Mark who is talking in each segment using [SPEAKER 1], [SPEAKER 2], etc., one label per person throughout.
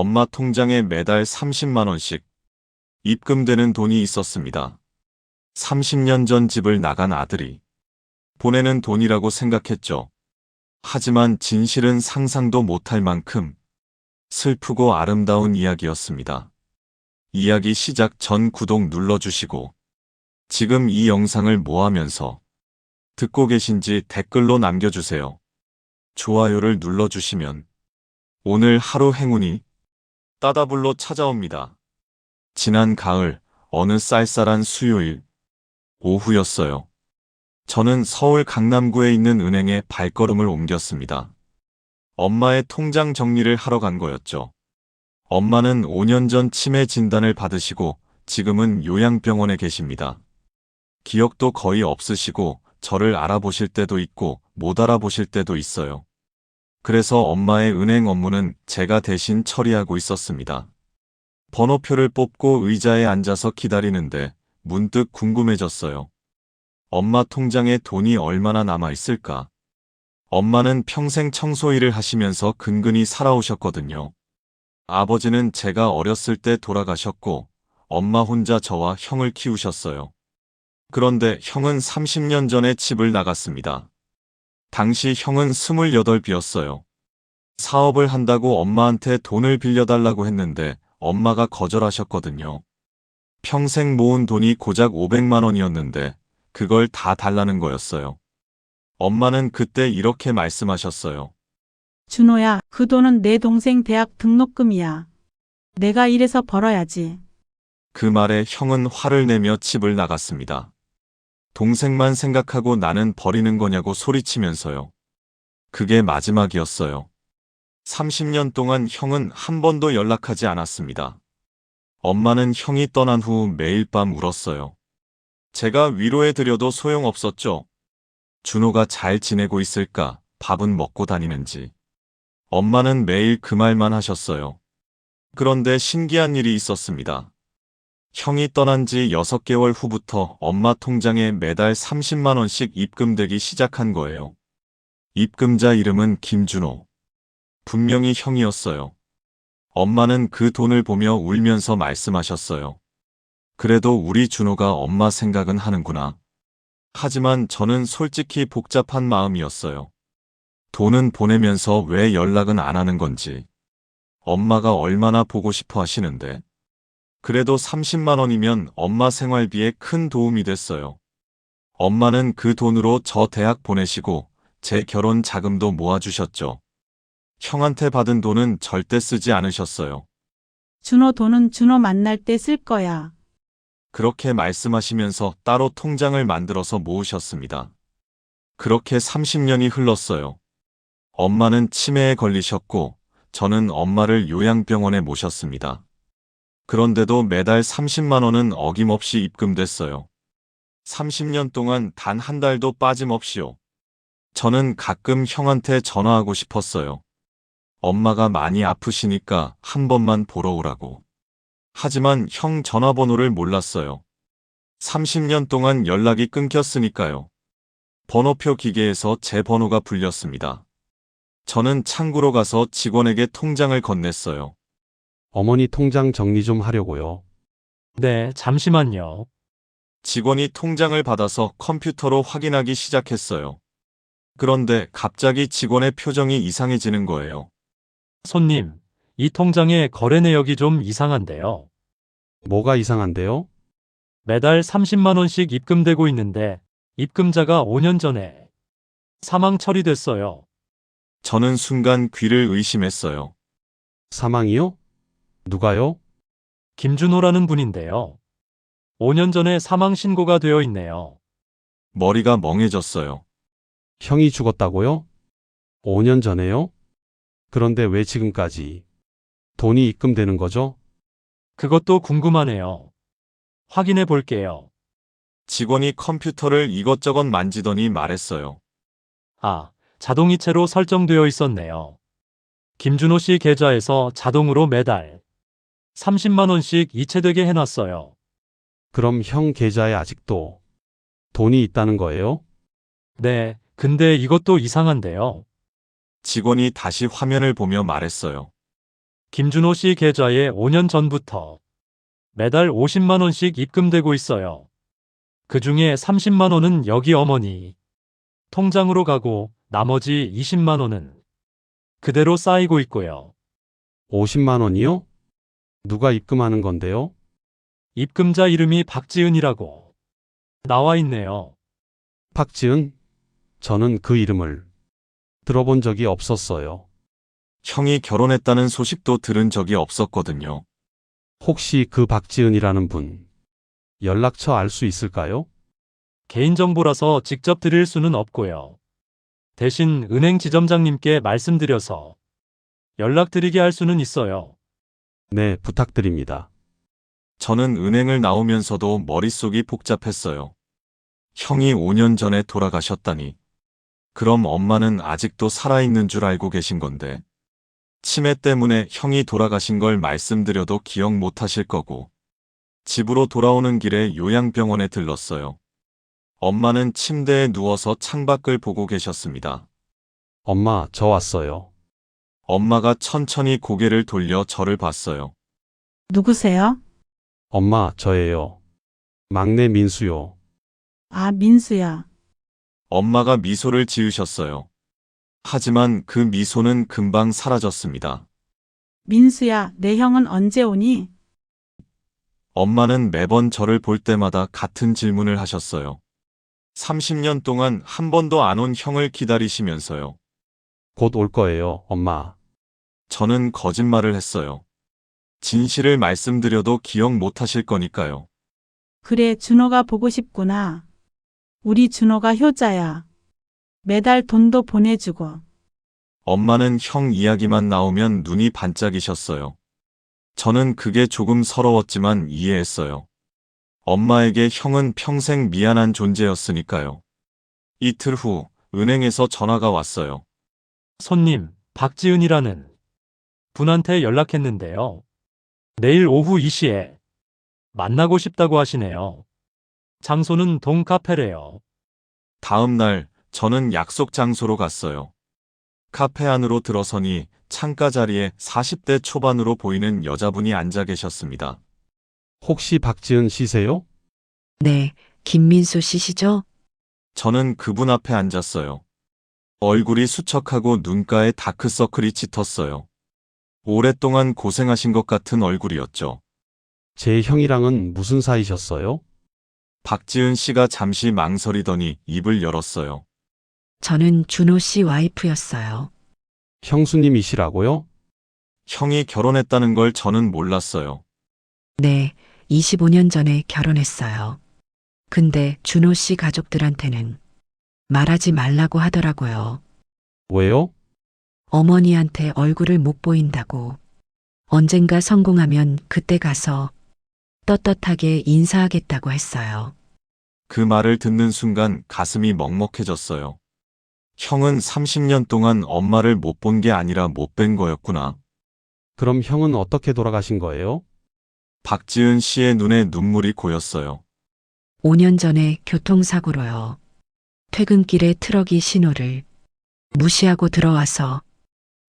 [SPEAKER 1] 엄마 통장에 매달 30만원씩 입금되는 돈이 있었습니다. 30년 전 집을 나간 아들이 보내는 돈이라고 생각했죠. 하지만 진실은 상상도 못할 만큼 슬프고 아름다운 이야기였습니다. 이야기 시작 전 구독 눌러주시고 지금 이 영상을 뭐하면서 듣고 계신지 댓글로 남겨주세요. 좋아요를 눌러주시면 오늘 하루 행운이 따다불로 찾아옵니다. 지난 가을 어느 쌀쌀한 수요일 오후였어요. 저는 서울 강남구에 있는 은행에 발걸음을 옮겼습니다. 엄마의 통장 정리를 하러 간 거였죠. 엄마는 5년 전 치매 진단을 받으시고 지금은 요양병원에 계십니다. 기억도 거의 없으시고 저를 알아보실 때도 있고 못 알아보실 때도 있어요. 그래서 엄마의 은행 업무는 제가 대신 처리하고 있었습니다. 번호표를 뽑고 의자에 앉아서 기다리는데 문득 궁금해졌어요. 엄마 통장에 돈이 얼마나 남아 있을까? 엄마는 평생 청소 일을 하시면서 근근히 살아오셨거든요. 아버지는 제가 어렸을 때 돌아가셨고, 엄마 혼자 저와 형을 키우셨어요. 그런데 형은 30년 전에 집을 나갔습니다. 당시 형은 28이었어요. 사업을 한다고 엄마한테 돈을 빌려달라고 했는데 엄마가 거절하셨거든요. 평생 모은 돈이 고작 500만 원이었는데 그걸 다 달라는 거였어요. 엄마는 그때 이렇게 말씀하셨어요.
[SPEAKER 2] 준호야, 그 돈은 내 동생 대학 등록금이야. 내가 일해서 벌어야지.
[SPEAKER 1] 그 말에 형은 화를 내며 집을 나갔습니다. 동생만 생각하고 나는 버리는 거냐고 소리치면서요. 그게 마지막이었어요. 30년 동안 형은 한 번도 연락하지 않았습니다. 엄마는 형이 떠난 후 매일 밤 울었어요. 제가 위로해드려도 소용없었죠. 준호가 잘 지내고 있을까, 밥은 먹고 다니는지. 엄마는 매일 그 말만 하셨어요. 그런데 신기한 일이 있었습니다. 형이 떠난 지 6개월 후부터 엄마 통장에 매달 30만원씩 입금되기 시작한 거예요. 입금자 이름은 김준호. 분명히 형이었어요. 엄마는 그 돈을 보며 울면서 말씀하셨어요. 그래도 우리 준호가 엄마 생각은 하는구나. 하지만 저는 솔직히 복잡한 마음이었어요. 돈은 보내면서 왜 연락은 안 하는 건지. 엄마가 얼마나 보고 싶어 하시는데. 그래도 30만 원이면 엄마 생활비에 큰 도움이 됐어요. 엄마는 그 돈으로 저 대학 보내시고 제 결혼 자금도 모아주셨죠. 형한테 받은 돈은 절대 쓰지 않으셨어요.
[SPEAKER 2] 준호 돈은 준호 만날 때 쓸 거야.
[SPEAKER 1] 그렇게 말씀하시면서 따로 통장을 만들어서 모으셨습니다. 그렇게 30년이 흘렀어요. 엄마는 치매에 걸리셨고, 저는 엄마를 요양병원에 모셨습니다. 그런데도 매달 30만 원은 어김없이 입금됐어요. 30년 동안 단 한 달도 빠짐없이요. 저는 가끔 형한테 전화하고 싶었어요. 엄마가 많이 아프시니까 한 번만 보러 오라고. 하지만 형 전화번호를 몰랐어요. 30년 동안 연락이 끊겼으니까요. 번호표 기계에서 제 번호가 불렸습니다. 저는 창구로 가서 직원에게 통장을 건넸어요.
[SPEAKER 3] 어머니 통장 정리 좀 하려고요.
[SPEAKER 4] 네, 잠시만요.
[SPEAKER 1] 직원이 통장을 받아서 컴퓨터로 확인하기 시작했어요. 그런데 갑자기 직원의 표정이 이상해지는 거예요.
[SPEAKER 4] 손님, 이 통장의 거래 내역이 좀 이상한데요.
[SPEAKER 3] 뭐가 이상한데요?
[SPEAKER 4] 매달 30만원씩 입금되고 있는데, 입금자가 5년 전에 사망 처리됐어요.
[SPEAKER 1] 저는 순간 귀를 의심했어요.
[SPEAKER 3] 사망이요? 누가요?
[SPEAKER 4] 김준호라는 분인데요. 5년 전에 사망 신고가 되어 있네요.
[SPEAKER 1] 머리가 멍해졌어요.
[SPEAKER 3] 형이 죽었다고요? 5년 전에요? 그런데 왜 지금까지 돈이 입금되는 거죠?
[SPEAKER 4] 그것도 궁금하네요. 확인해 볼게요.
[SPEAKER 1] 직원이 컴퓨터를 이것저것 만지더니 말했어요.
[SPEAKER 4] 아, 자동이체로 설정되어 있었네요. 김준호 씨 계좌에서 자동으로 매달 30만원씩 이체되게 해놨어요.
[SPEAKER 3] 그럼 형 계좌에 아직도 돈이 있다는 거예요?
[SPEAKER 4] 네, 근데 이것도 이상한데요.
[SPEAKER 1] 직원이 다시 화면을 보며 말했어요.
[SPEAKER 4] 김준호 씨 계좌에 5년 전부터 매달 50만 원씩 입금되고 있어요. 그 중에 30만 원은 여기 어머니 통장으로 가고 나머지 20만 원은 그대로 쌓이고 있고요.
[SPEAKER 3] 50만 원이요? 누가 입금하는 건데요?
[SPEAKER 4] 입금자 이름이 박지은이라고 나와 있네요.
[SPEAKER 3] 박지은? 저는 그 이름을 들어본 적이 없었어요.
[SPEAKER 1] 형이 결혼했다는 소식도 들은 적이 없었거든요.
[SPEAKER 3] 혹시 그 박지은이라는 분 연락처 알 수 있을까요?
[SPEAKER 4] 개인정보라서 직접 드릴 수는 없고요. 대신 은행 지점장님께 말씀드려서 연락드리게 할 수는 있어요.
[SPEAKER 3] 네, 부탁드립니다.
[SPEAKER 1] 저는 은행을 나오면서도 머릿속이 복잡했어요. 형이 5년 전에 돌아가셨다니. 그럼 엄마는 아직도 살아있는 줄 알고 계신 건데. 치매 때문에 형이 돌아가신 걸 말씀드려도 기억 못 하실 거고. 집으로 돌아오는 길에 요양병원에 들렀어요. 엄마는 침대에 누워서 창밖을 보고 계셨습니다.
[SPEAKER 3] 엄마, 저 왔어요.
[SPEAKER 1] 엄마가 천천히 고개를 돌려 저를 봤어요.
[SPEAKER 2] 누구세요?
[SPEAKER 3] 엄마, 저예요. 막내 민수요.
[SPEAKER 2] 아, 민수야.
[SPEAKER 1] 엄마가 미소를 지으셨어요. 하지만 그 미소는 금방 사라졌습니다.
[SPEAKER 2] 민수야, 내 형은 언제 오니?
[SPEAKER 1] 엄마는 매번 저를 볼 때마다 같은 질문을 하셨어요. 30년 동안 한 번도 안 온 형을 기다리시면서요.
[SPEAKER 3] 곧 올 거예요, 엄마.
[SPEAKER 1] 저는 거짓말을 했어요. 진실을 말씀드려도 기억 못 하실 거니까요.
[SPEAKER 2] 그래, 준호가 보고 싶구나. 우리 준호가 효자야. 매달 돈도 보내주고.
[SPEAKER 1] 엄마는 형 이야기만 나오면 눈이 반짝이셨어요. 저는 그게 조금 서러웠지만 이해했어요. 엄마에게 형은 평생 미안한 존재였으니까요. 이틀 후 은행에서 전화가 왔어요.
[SPEAKER 4] 손님, 박지은이라는 분한테 연락했는데요. 내일 오후 2시에 만나고 싶다고 하시네요. 장소는 동카페래요.
[SPEAKER 1] 다음 날 저는 약속 장소로 갔어요. 카페 안으로 들어서니 창가 자리에 40대 초반으로 보이는 여자분이 앉아 계셨습니다.
[SPEAKER 3] 혹시 박지은 씨세요?
[SPEAKER 5] 네, 김민수 씨시죠?
[SPEAKER 1] 저는 그분 앞에 앉았어요. 얼굴이 수척하고 눈가에 다크서클이 짙었어요. 오랫동안 고생하신 것 같은 얼굴이었죠.
[SPEAKER 3] 제 형이랑은 무슨 사이셨어요?
[SPEAKER 1] 박지은 씨가 잠시 망설이더니 입을 열었어요.
[SPEAKER 5] 저는 준호 씨 와이프였어요.
[SPEAKER 3] 형수님이시라고요?
[SPEAKER 1] 형이 결혼했다는 걸 저는 몰랐어요.
[SPEAKER 5] 네, 25년 전에 결혼했어요. 근데 준호 씨 가족들한테는 말하지 말라고 하더라고요.
[SPEAKER 3] 왜요?
[SPEAKER 5] 어머니한테 얼굴을 못 보인다고. 언젠가 성공하면 그때 가서 떳떳하게 인사하겠다고 했어요.
[SPEAKER 1] 그 말을 듣는 순간 가슴이 먹먹해졌어요. 형은 30년 동안 엄마를 못 본 게 아니라 못 뵌 거였구나.
[SPEAKER 3] 그럼 형은 어떻게 돌아가신 거예요?
[SPEAKER 1] 박지은 씨의 눈에 눈물이 고였어요.
[SPEAKER 5] 5년 전에 교통사고로요. 퇴근길에 트럭이 신호를 무시하고 들어와서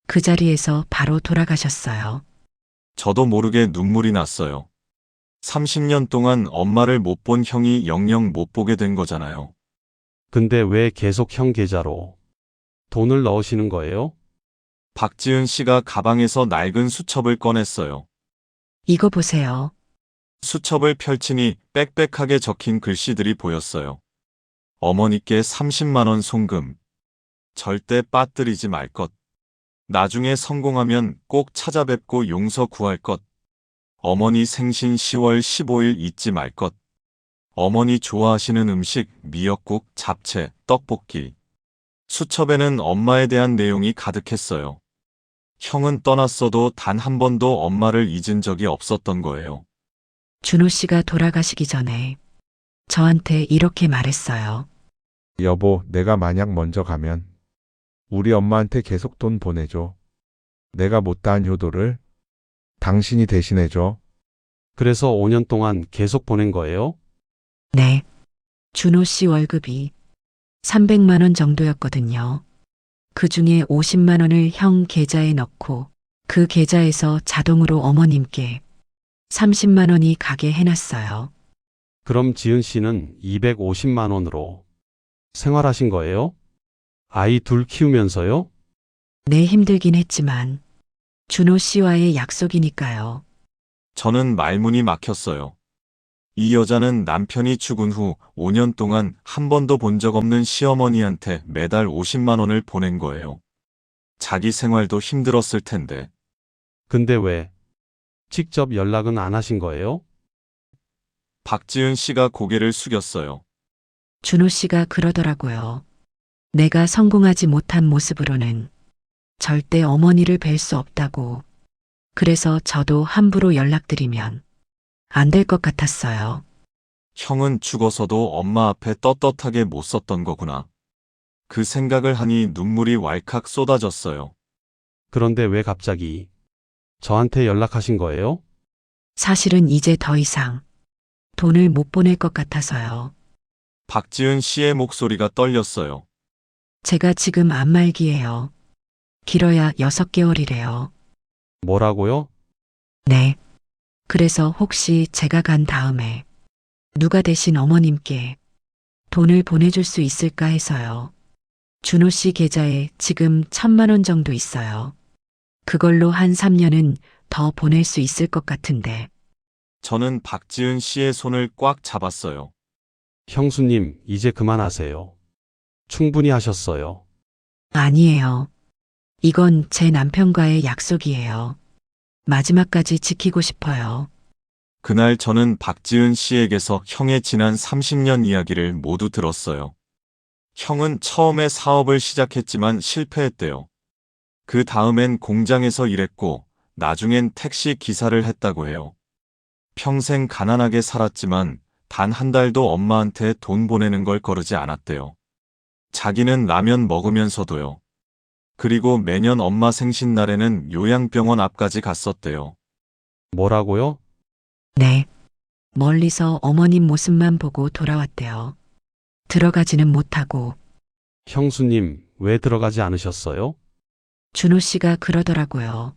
[SPEAKER 5] 그 자리에서 바로 돌아가셨어요.
[SPEAKER 1] 저도 모르게 눈물이 났어요. 30년 동안 엄마를 못 본 형이 영영 못 보게 된 거잖아요.
[SPEAKER 3] 근데 왜 계속 형 계좌로 돈을 넣으시는 거예요?
[SPEAKER 1] 박지은 씨가 가방에서 낡은 수첩을 꺼냈어요.
[SPEAKER 5] 이거 보세요.
[SPEAKER 1] 수첩을 펼치니 빽빽하게 적힌 글씨들이 보였어요. 어머니께 30만원 송금. 절대 빠뜨리지 말 것. 나중에 성공하면 꼭 찾아뵙고 용서 구할 것. 어머니 생신 10월 15일 잊지 말 것. 어머니 좋아하시는 음식, 미역국, 잡채, 떡볶이. 수첩에는 엄마에 대한 내용이 가득했어요. 형은 떠났어도 단 한 번도 엄마를 잊은 적이 없었던 거예요.
[SPEAKER 5] 준호 씨가 돌아가시기 전에 저한테 이렇게 말했어요.
[SPEAKER 6] 여보, 내가 만약 먼저 가면 우리 엄마한테 계속 돈 보내줘. 내가 못다한 효도를 당신이 대신해줘.
[SPEAKER 3] 그래서 5년 동안 계속 보낸 거예요?
[SPEAKER 5] 네. 준호 씨 월급이 300만 원 정도였거든요. 그 중에 50만 원을 형 계좌에 넣고 그 계좌에서 자동으로 어머님께 30만 원이 가게 해놨어요.
[SPEAKER 3] 그럼 지은 씨는 250만 원으로 생활하신 거예요? 아이 둘 키우면서요?
[SPEAKER 5] 네, 힘들긴 했지만 준호 씨와의 약속이니까요.
[SPEAKER 1] 저는 말문이 막혔어요. 이 여자는 남편이 죽은 후 5년 동안 한 번도 본 적 없는 시어머니한테 매달 50만 원을 보낸 거예요. 자기 생활도 힘들었을 텐데.
[SPEAKER 3] 근데 왜 직접 연락은 안 하신 거예요?
[SPEAKER 1] 박지은 씨가 고개를 숙였어요.
[SPEAKER 5] 준호 씨가 그러더라고요. 내가 성공하지 못한 모습으로는 절대 어머니를 뵐 수 없다고. 그래서 저도 함부로 연락드리면 안 될 것 같았어요.
[SPEAKER 1] 형은 죽어서도 엄마 앞에 떳떳하게 못 섰던 거구나. 그 생각을 하니 눈물이 왈칵 쏟아졌어요.
[SPEAKER 3] 그런데 왜 갑자기 저한테 연락하신 거예요?
[SPEAKER 5] 사실은 이제 더 이상 돈을 못 보낼 것 같아서요.
[SPEAKER 1] 박지은 씨의 목소리가 떨렸어요.
[SPEAKER 5] 제가 지금 안말기예요. 길어야 6개월이래요.
[SPEAKER 3] 뭐라고요?
[SPEAKER 5] 네. 그래서 혹시 제가 간 다음에 누가 대신 어머님께 돈을 보내줄 수 있을까 해서요. 준호 씨 계좌에 지금 천만 원 정도 있어요. 그걸로 한 3년은 더 보낼 수 있을 것 같은데.
[SPEAKER 1] 저는 박지은 씨의 손을 꽉 잡았어요.
[SPEAKER 3] 형수님, 이제 그만하세요. 충분히 하셨어요.
[SPEAKER 5] 아니에요. 이건 제 남편과의 약속이에요. 마지막까지 지키고 싶어요.
[SPEAKER 1] 그날 저는 박지은 씨에게서 형의 지난 30년 이야기를 모두 들었어요. 형은 처음에 사업을 시작했지만 실패했대요. 그 다음엔 공장에서 일했고, 나중엔 택시 기사를 했다고 해요. 평생 가난하게 살았지만, 단 한 달도 엄마한테 돈 보내는 걸 거르지 않았대요. 자기는 라면 먹으면서도요. 그리고 매년 엄마 생신날에는 요양병원 앞까지 갔었대요.
[SPEAKER 3] 뭐라고요?
[SPEAKER 5] 네. 멀리서 어머님 모습만 보고 돌아왔대요. 들어가지는 못하고
[SPEAKER 3] 형수님, 왜 들어가지 않으셨어요?
[SPEAKER 5] 준호 씨가 그러더라고요.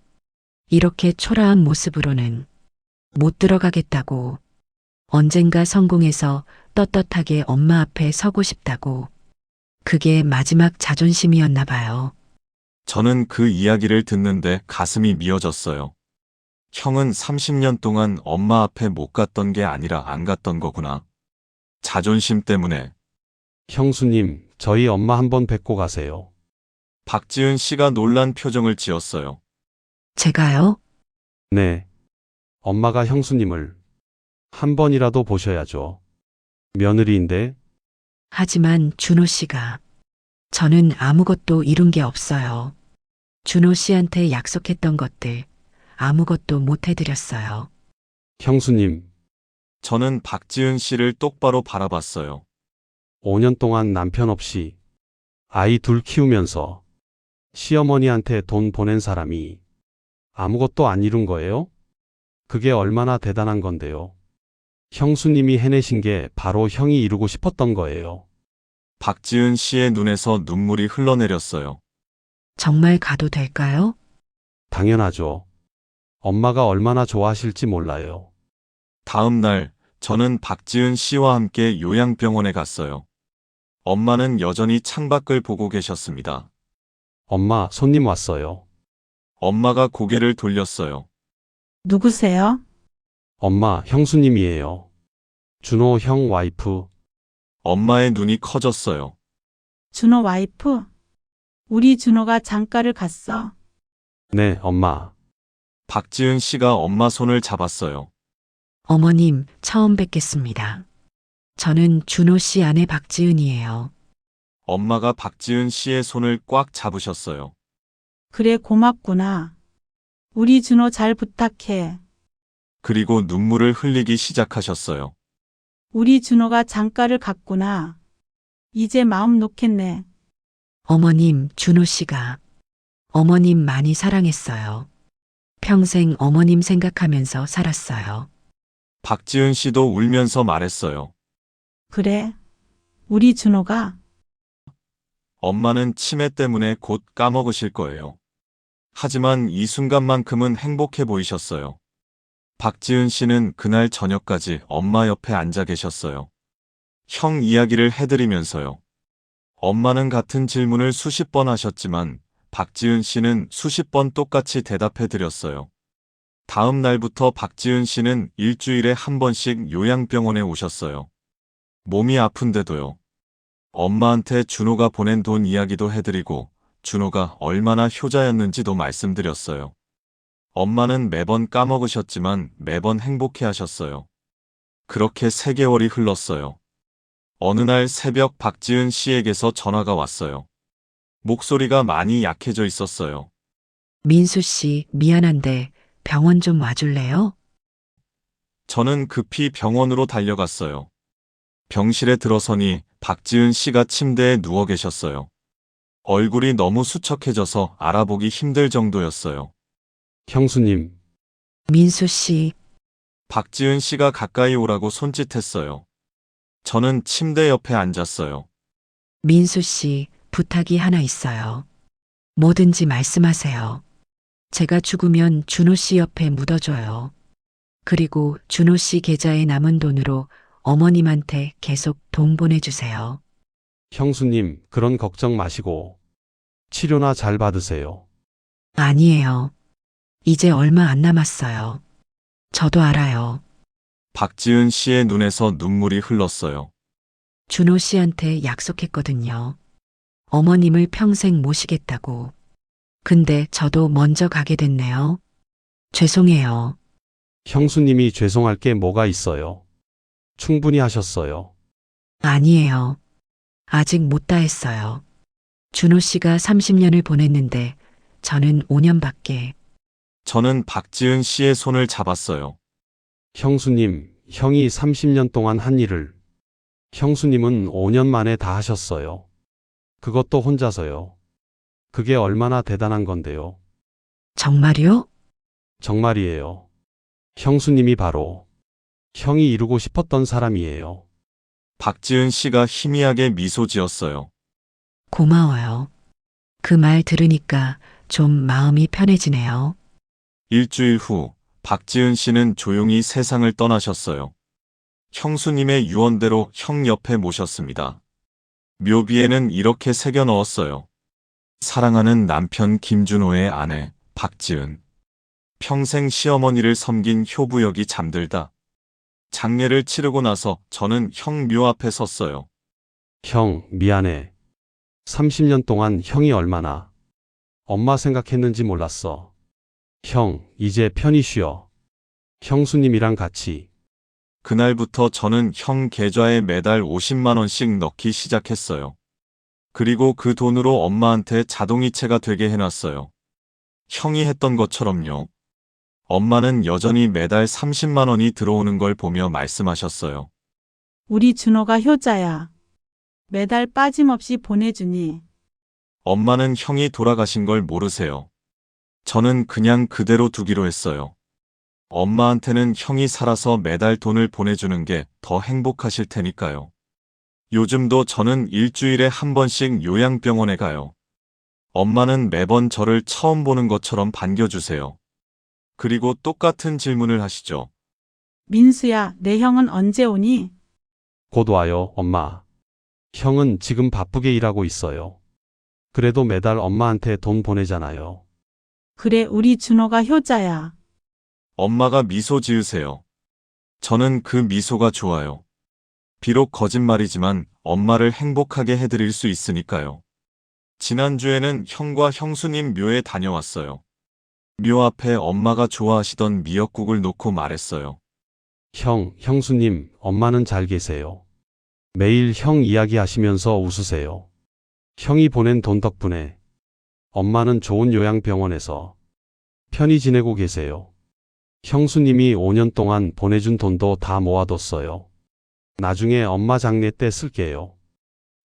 [SPEAKER 5] 이렇게 초라한 모습으로는 못 들어가겠다고. 언젠가 성공해서 떳떳하게 엄마 앞에 서고 싶다고. 그게 마지막 자존심이었나 봐요.
[SPEAKER 1] 저는 그 이야기를 듣는데 가슴이 미어졌어요. 형은 30년 동안 엄마 앞에 못 갔던 게 아니라 안 갔던 거구나. 자존심 때문에
[SPEAKER 3] 형수님, 저희 엄마 한번 뵙고 가세요.
[SPEAKER 1] 박지은 씨가 놀란 표정을 지었어요.
[SPEAKER 5] 제가요?
[SPEAKER 3] 네. 엄마가 형수님을 한 번이라도 보셔야죠. 며느리인데
[SPEAKER 5] 하지만 준호 씨가 저는 아무것도 이룬 게 없어요. 준호 씨한테 약속했던 것들 아무것도 못 해드렸어요.
[SPEAKER 3] 형수님,
[SPEAKER 1] 저는 박지은 씨를 똑바로 바라봤어요.
[SPEAKER 3] 5년 동안 남편 없이 아이 둘 키우면서 시어머니한테 돈 보낸 사람이 아무것도 안 이룬 거예요? 그게 얼마나 대단한 건데요. 형수님이 해내신 게 바로 형이 이루고 싶었던 거예요.
[SPEAKER 1] 박지은 씨의 눈에서 눈물이 흘러내렸어요.
[SPEAKER 5] 정말 가도 될까요?
[SPEAKER 3] 당연하죠. 엄마가 얼마나 좋아하실지 몰라요.
[SPEAKER 1] 다음 날, 저는 박지은 씨와 함께 요양병원에 갔어요. 엄마는 여전히 창밖을 보고 계셨습니다.
[SPEAKER 3] 엄마, 손님 왔어요.
[SPEAKER 1] 엄마가 고개를 돌렸어요.
[SPEAKER 2] 누구세요?
[SPEAKER 3] 엄마, 형수님이에요. 준호 형 와이프.
[SPEAKER 1] 엄마의 눈이 커졌어요.
[SPEAKER 2] 준호 와이프? 우리 준호가 장가를 갔어.
[SPEAKER 3] 네, 엄마.
[SPEAKER 1] 박지은 씨가 엄마 손을 잡았어요.
[SPEAKER 5] 어머님, 처음 뵙겠습니다. 저는 준호 씨 아내 박지은이에요.
[SPEAKER 1] 엄마가 박지은 씨의 손을 꽉 잡으셨어요.
[SPEAKER 2] 그래 고맙구나. 우리 준호 잘 부탁해.
[SPEAKER 1] 그리고 눈물을 흘리기 시작하셨어요.
[SPEAKER 2] 우리 준호가 장가를 갔구나. 이제 마음 놓겠네.
[SPEAKER 5] 어머님, 준호 씨가 어머님 많이 사랑했어요. 평생 어머님 생각하면서 살았어요.
[SPEAKER 1] 박지은 씨도 울면서 말했어요.
[SPEAKER 2] 그래. 우리 준호가
[SPEAKER 1] 엄마는 치매 때문에 곧 까먹으실 거예요. 하지만 이 순간만큼은 행복해 보이셨어요. 박지은 씨는 그날 저녁까지 엄마 옆에 앉아 계셨어요. 형 이야기를 해드리면서요. 엄마는 같은 질문을 수십 번 하셨지만 박지은 씨는 수십 번 똑같이 대답해 드렸어요. 다음 날부터 박지은 씨는 일주일에 한 번씩 요양병원에 오셨어요. 몸이 아픈데도요. 엄마한테 준호가 보낸 돈 이야기도 해드리고 준호가 얼마나 효자였는지도 말씀드렸어요. 엄마는 매번 까먹으셨지만 매번 행복해 하셨어요. 그렇게 3개월이 흘렀어요. 어느 날 새벽 박지은 씨에게서 전화가 왔어요. 목소리가 많이 약해져 있었어요.
[SPEAKER 5] 민수 씨, 미안한데 병원 좀 와줄래요?
[SPEAKER 1] 저는 급히 병원으로 달려갔어요. 병실에 들어서니 박지은 씨가 침대에 누워 계셨어요. 얼굴이 너무 수척해져서 알아보기 힘들 정도였어요.
[SPEAKER 3] 형수님,
[SPEAKER 5] 민수 씨,
[SPEAKER 1] 박지은 씨가 가까이 오라고 손짓했어요. 저는 침대 옆에 앉았어요.
[SPEAKER 5] 민수 씨, 부탁이 하나 있어요. 뭐든지 말씀하세요. 제가 죽으면 준호 씨 옆에 묻어줘요. 그리고 준호 씨 계좌에 남은 돈으로 어머님한테 계속 돈 보내주세요.
[SPEAKER 3] 형수님, 그런 걱정 마시고 치료나 잘 받으세요.
[SPEAKER 5] 아니에요. 이제 얼마 안 남았어요. 저도 알아요.
[SPEAKER 1] 박지은 씨의 눈에서 눈물이 흘렀어요.
[SPEAKER 5] 준호 씨한테 약속했거든요. 어머님을 평생 모시겠다고. 근데 저도 먼저 가게 됐네요. 죄송해요.
[SPEAKER 3] 형수님이 죄송할 게 뭐가 있어요. 충분히 하셨어요.
[SPEAKER 5] 아니에요. 아직 못 다 했어요. 준호 씨가 30년을 보냈는데 저는 5년밖에.
[SPEAKER 1] 저는 박지은 씨의 손을 잡았어요.
[SPEAKER 3] 형수님, 형이 30년 동안 한 일을 형수님은 5년 만에 다 하셨어요. 그것도 혼자서요. 그게 얼마나 대단한 건데요.
[SPEAKER 5] 정말요?
[SPEAKER 3] 정말이에요. 형수님이 바로 형이 이루고 싶었던 사람이에요.
[SPEAKER 1] 박지은 씨가 희미하게 미소 지었어요.
[SPEAKER 5] 고마워요. 그 말 들으니까 좀 마음이 편해지네요.
[SPEAKER 1] 일주일 후 박지은 씨는 조용히 세상을 떠나셨어요. 형수님의 유언대로 형 옆에 모셨습니다. 묘비에는 이렇게 새겨 넣었어요. 사랑하는 남편 김준호의 아내 박지은. 평생 시어머니를 섬긴 효부역이 잠들다. 장례를 치르고 나서 저는 형 묘 앞에 섰어요.
[SPEAKER 3] 형, 미안해. 30년 동안 형이 얼마나 엄마 생각했는지 몰랐어. 형, 이제 편히 쉬어. 형수님이랑 같이
[SPEAKER 1] 그날부터 저는 형 계좌에 매달 50만 원씩 넣기 시작했어요. 그리고 그 돈으로 엄마한테 자동이체가 되게 해놨어요. 형이 했던 것처럼요. 엄마는 여전히 매달 30만 원이 들어오는 걸 보며 말씀하셨어요.
[SPEAKER 2] 우리 준호가 효자야. 매달 빠짐없이 보내주니
[SPEAKER 1] 엄마는 형이 돌아가신 걸 모르세요. 저는 그냥 그대로 두기로 했어요. 엄마한테는 형이 살아서 매달 돈을 보내주는 게 더 행복하실 테니까요. 요즘도 저는 일주일에 한 번씩 요양병원에 가요. 엄마는 매번 저를 처음 보는 것처럼 반겨주세요. 그리고 똑같은 질문을 하시죠.
[SPEAKER 2] 민수야, 내 형은 언제 오니?
[SPEAKER 3] 곧 와요, 엄마. 형은 지금 바쁘게 일하고 있어요. 그래도 매달 엄마한테 돈 보내잖아요.
[SPEAKER 2] 그래, 우리 준호가 효자야.
[SPEAKER 1] 엄마가 미소 지으세요. 저는 그 미소가 좋아요. 비록 거짓말이지만 엄마를 행복하게 해드릴 수 있으니까요. 지난주에는 형과 형수님 묘에 다녀왔어요. 묘 앞에 엄마가 좋아하시던 미역국을 놓고 말했어요.
[SPEAKER 3] 형, 형수님, 엄마는 잘 계세요. 매일 형 이야기하시면서 웃으세요. 형이 보낸 돈 덕분에 엄마는 좋은 요양병원에서 편히 지내고 계세요. 형수님이 5년 동안 보내준 돈도 다 모아뒀어요. 나중에 엄마 장례 때 쓸게요.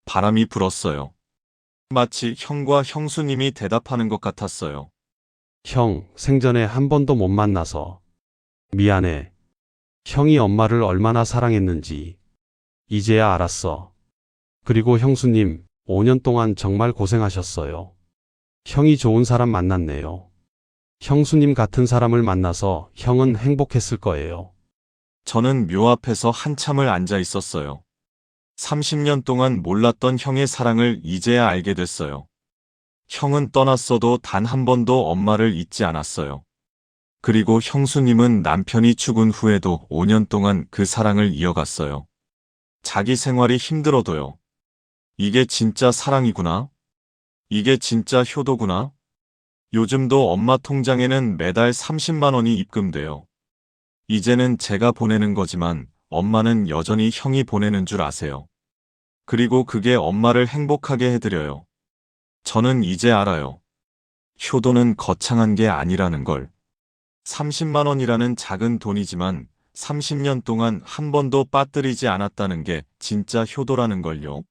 [SPEAKER 1] 바람이 불었어요. 마치 형과 형수님이 대답하는 것 같았어요.
[SPEAKER 3] 형, 생전에 한 번도 못 만나서 미안해. 형이 엄마를 얼마나 사랑했는지 이제야 알았어. 그리고 형수님, 5년 동안 정말 고생하셨어요. 형이 좋은 사람 만났네요. 형수님 같은 사람을 만나서 형은 행복했을 거예요.
[SPEAKER 1] 저는 묘 앞에서 한참을 앉아 있었어요. 30년 동안 몰랐던 형의 사랑을 이제야 알게 됐어요. 형은 떠났어도 단 한 번도 엄마를 잊지 않았어요. 그리고 형수님은 남편이 죽은 후에도 5년 동안 그 사랑을 이어갔어요. 자기 생활이 힘들어도요. 이게 진짜 사랑이구나. 이게 진짜 효도구나. 요즘도 엄마 통장에는 매달 30만 원이 입금돼요. 이제는 제가 보내는 거지만 엄마는 여전히 형이 보내는 줄 아세요. 그리고 그게 엄마를 행복하게 해드려요. 저는 이제 알아요. 효도는 거창한 게 아니라는 걸. 30만 원이라는 작은 돈이지만 30년 동안 한 번도 빠뜨리지 않았다는 게 진짜 효도라는 걸요.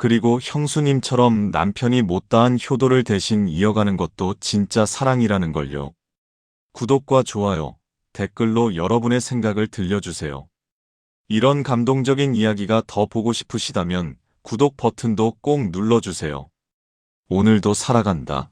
[SPEAKER 1] 그리고 형수님처럼 남편이 못다한 효도를 대신 이어가는 것도 진짜 사랑이라는 걸요. 구독과 좋아요, 댓글로 여러분의 생각을 들려주세요. 이런 감동적인 이야기가 더 보고 싶으시다면 구독 버튼도 꼭 눌러주세요. 오늘도 살아간다.